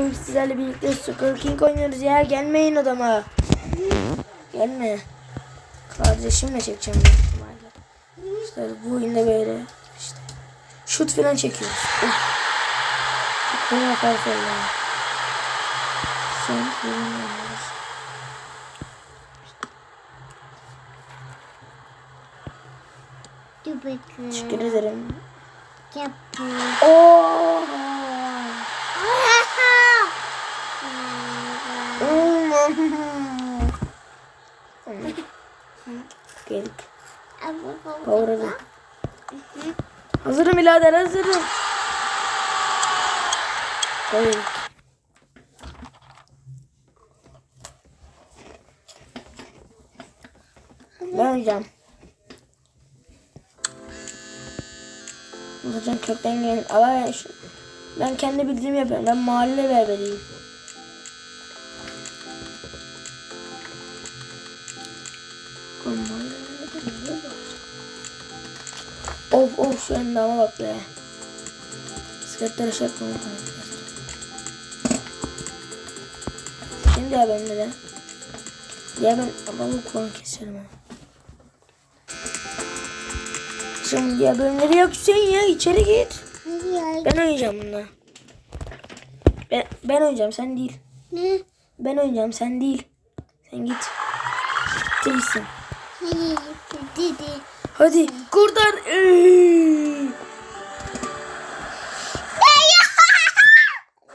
Sizlerle birlikte Soccer King oynuyoruz ya. Gelmeyin odama. Gelme. Kardeşimle çekeceğim büyük ihtimalle. İşte bu oyunda böyle işte. Şut falan çekiyoruz. Of. Çok fena fark oldu. Son film. Teşekkür ederim. Yapma. Oo. Geldik. Kavradım. Hazırım birader hazırım. Geldik. Ben hocam. Hocam kökten gelin. Ama ben kendi bildiğimi yapıyorum. Ben mahalle berberiyim. Berberiyim. Of of şu endama bak be. Bisikletlere şey yapmam. Şimdi ya ben de. Ya ben adamı kulağını keserim ha. Şimdi ya bölümleri yok Hüseyin ya içeri git. Ben oynayacağım bunda. Ben, ben oynayacağım sen değil. Ne? Ben oynayacağım sen değil. Sen git. Değilsin. Hadi kurtar.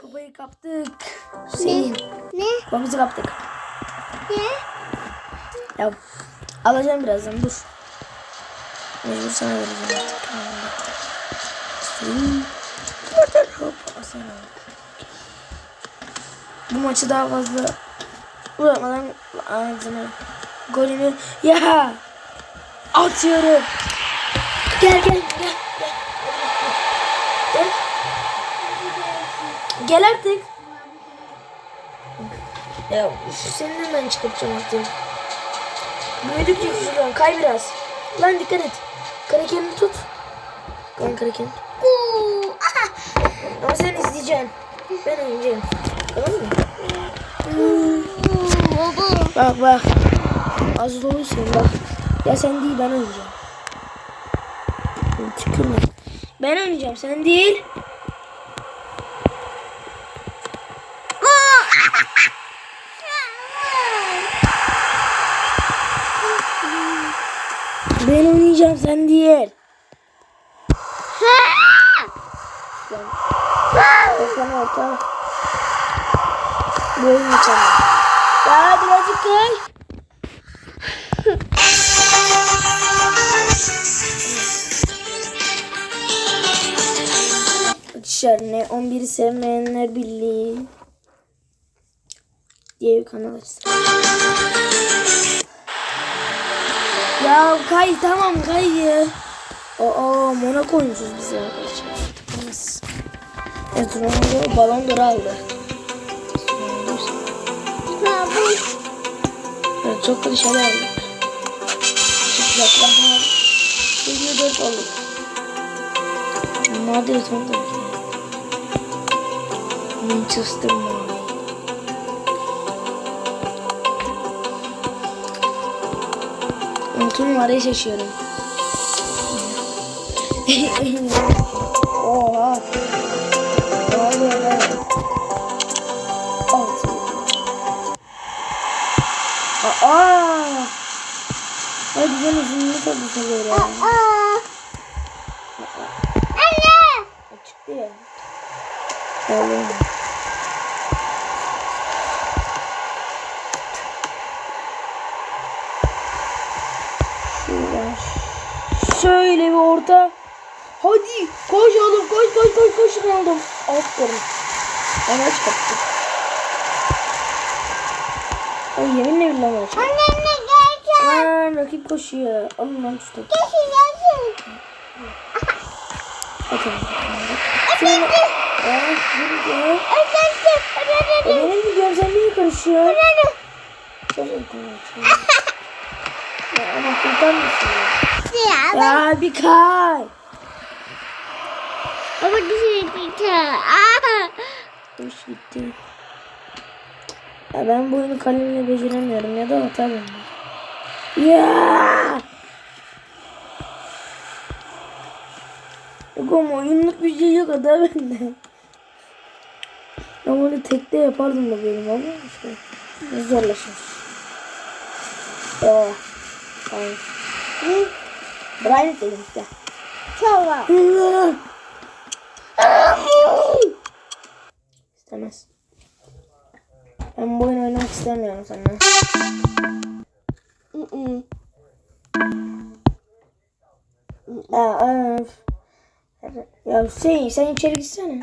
Kupayı kaptık. Hüseyin. Ne? Kupamızı kaptık. Ne? Ya alacağım birazdan dur. Mecbur sana vereceğim artık. Hop sana. Bu maçı daha fazla uzatmadan ağzına golünü ya atıyorum. Gel gel gel. Gel, gel. Artık. Ya seninle ben çıkartacağım artık. Büyüdükçe küçülüyorum. Kay biraz. Lan dikkat et. Kraken'i tut. Lan. Aha. Ama sen izleyeceksin. Ben oynayacağım. Tamam mı? Bak bak. Az doluysun bak. Ya sen değil ben oynayacağım. Tükürme. Ben oynayacağım sen değil. Ben oynayacağım sen değil. Bakalım orta. Bu oyun mükemmel. Daha birazcık kay. Ne 11'i sevmeyenler birliği diye bir kanal açsın. Ya kay tamam kay. Aa Monaco oyuncuyuz biz arkadaşlar. Evet Ronaldo balon d'Or aldı. Evet çok kötü şeyler aldık. Çıplaklar Seviye 4 olduk. Madrid olduk. Manchester mavi. Unutun numarayı seçiyorum. Oha. Aa! Hadi ben uzunluğu tabii seviyorum. Aa. Anne. Çıktı ya. Oğlum. Şöyle bir orta. Hadi koş oğlum koş koş koş koş Ronaldo. Aferin. Ona çıkarttık. Ay yeminle billahi maç. Anne ne geldi? Aa, rakip koşuyor. Alın lan topu. Kesin gelsin. Bakın. Şöyle. Aa, yürü benim gidiyorum sen niye karışıyorsun? Ödensin. Çok konuşuyor. Ya ama kurtar mısın ya? Ya. Ya bir kay. Güzel bir Aa. Hoş gitti. Ya ben bu oyunu kalemle beceremiyorum ya da bende. Ya! Yok ama oyunluk bir şey yok hata bende. Ben böyle tekte yapardım da benim ama işte zorlaşmış. Eyvallah. Tamam. Brian dedim işte. Tamam. İstemez. Ben bu oyunu oynamak istemiyorum. Mm-mm. Aa, öf. Ya Hüseyin sen içeri gitsene.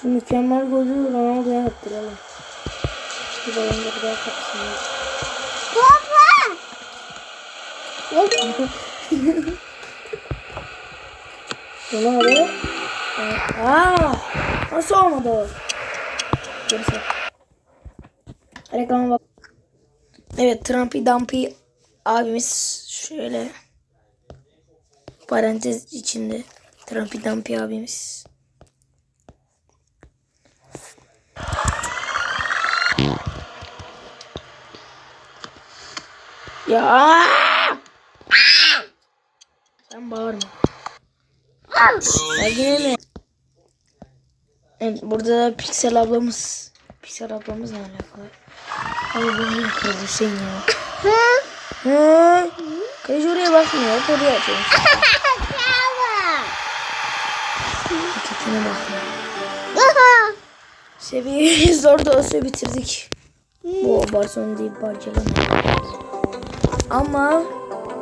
Şu mükemmel golü Ronaldo'ya attıralım. Bir de oyunda bir daha kapsın. Baba. Ronaldo. Aa, nasıl olmadı o? Gerisi. Reklama bak. Evet Trumpy Dumpy abimiz şöyle parantez içinde Trumpy Dumpy abimiz. Ya sen bağırma. Yine mi? Evet burada da Pixel ablamız. Pixel ablamız ne alakalı? Abi bu ne alakalı Hüseyin ya? Hı? Kaleci oraya bakmıyor. Hep oraya atıyor. Hareketine bakmıyor. Seviyeyi zor da olsa bitirdik. Bu Barcelona değil Barcelona. Ama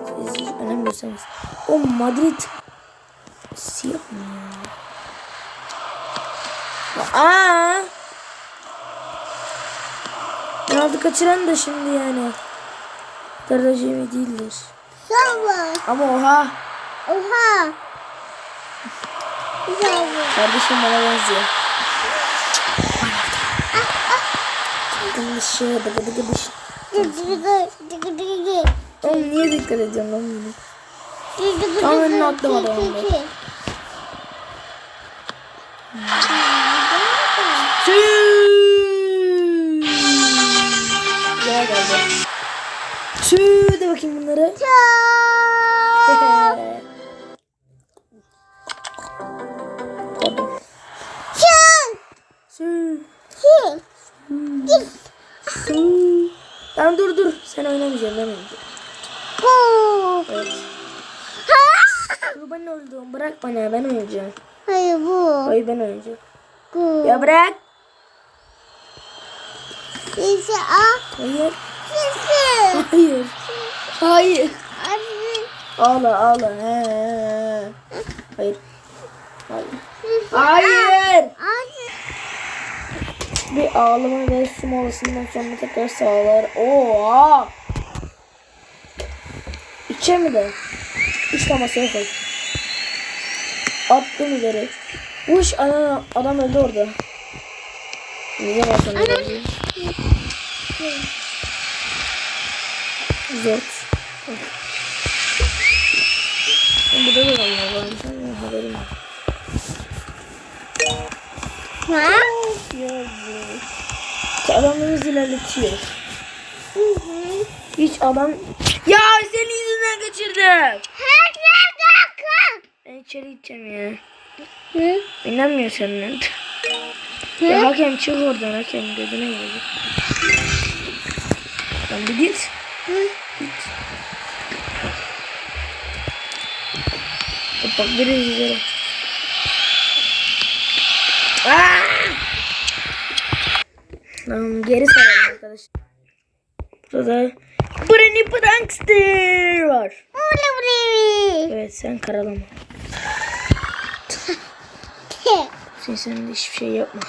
siz hiç önemliyorsanız. O Madrid siyah mı ya? Aa! Ronaldo kaçıran da şimdi yani. Daracemi değildir. Tamam. Ama oha. Oha. Tamam. Kardeşim bana benziyor. Dıgı dıgı dışı. Oğlum niye dikkat ediyorsun lan bunu? Tam önüne atlamadı onu. Tüü. Gel geldi. Tüü de bakayım bunları. Pardon. Oynamayacaksın ben oynayacağım. Evet. Kurban oldum. Bırak bana ben oynayacağım. Hayır bu. Hayır ben oynayacağım. Bu. Ya bırak. Sesi al. Hayır. Sesi. Hayır. Hayır. Abi. Ağla ağla. He. Hayır. Hayır. Hayır. Bir ağlama ve su molasından sonra tekrar sağlar. Oha. İçe mi de? İç masaya koy. Attım ileri. Uş adam, adam öldü orada. Niye basın öldü? Zor. Burada da adamlar varmış. ama Haberim yok. Ha? Adamlarımız ilerletiyor. Hiç adam... Ya senin yüzünden kaçırdım. Ben içeri gideceğim ya. Hı? İnanmıyor senden. Ya hakem çık oradan hakem gözüne gelecek. Lan bir git. Git. Bak bak biri izleyerek. Tamam geri saralım arkadaşlar. Burada Branny Prankster var. Ula ula. Evet sen karalama. Sen sen de hiçbir şey yapma.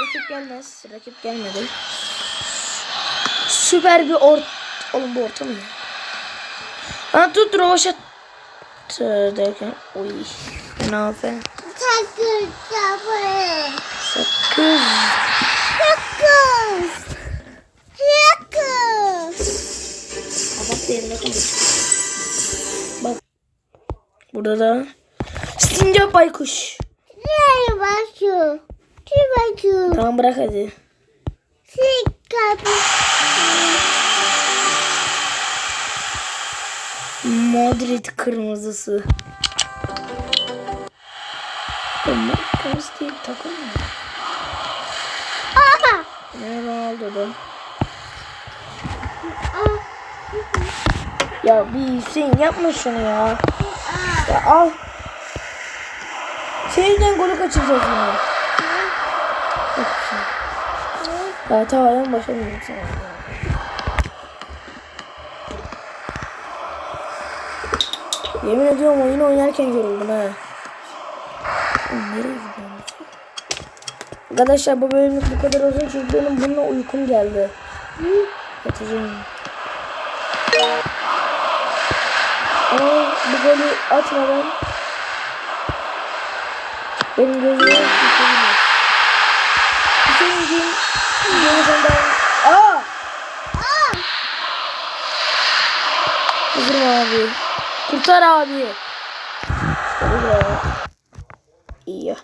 Rakip gelmez. Rakip gelmedi. Süper bir ort... Oğlum bu orta mı ya? Ha tut roşa derken. Oy. Fena fena. Sakın sabır. Sakız. Kalır. Bak. Burada da sincap baykuş. Nereye basıyor? Kim basıyor? Tamam bırak hadi. Sen kapı. Madrid kırmızısı. Kırmızı değil takım mı? Aha. Ne Ronaldo'da. Ya bir Hüseyin yapma şunu ya. Ya al. Şeyden golü kaçıracağız ya. Ya tamam en başa döneyim sana. Yemin ediyorum oyunu oynarken yoruldum ha. Nereye gidiyorum? Arkadaşlar bu bölümlük bu kadar olsun çünkü benim bununla uykum geldi. Yatacağım. Ama bu golü atmadan benim gözüme tutulmaz. Hüseyin'cim Denizden Aa! Aa! Kızım abi. Kurtar abi. İşte bu ya. İyi.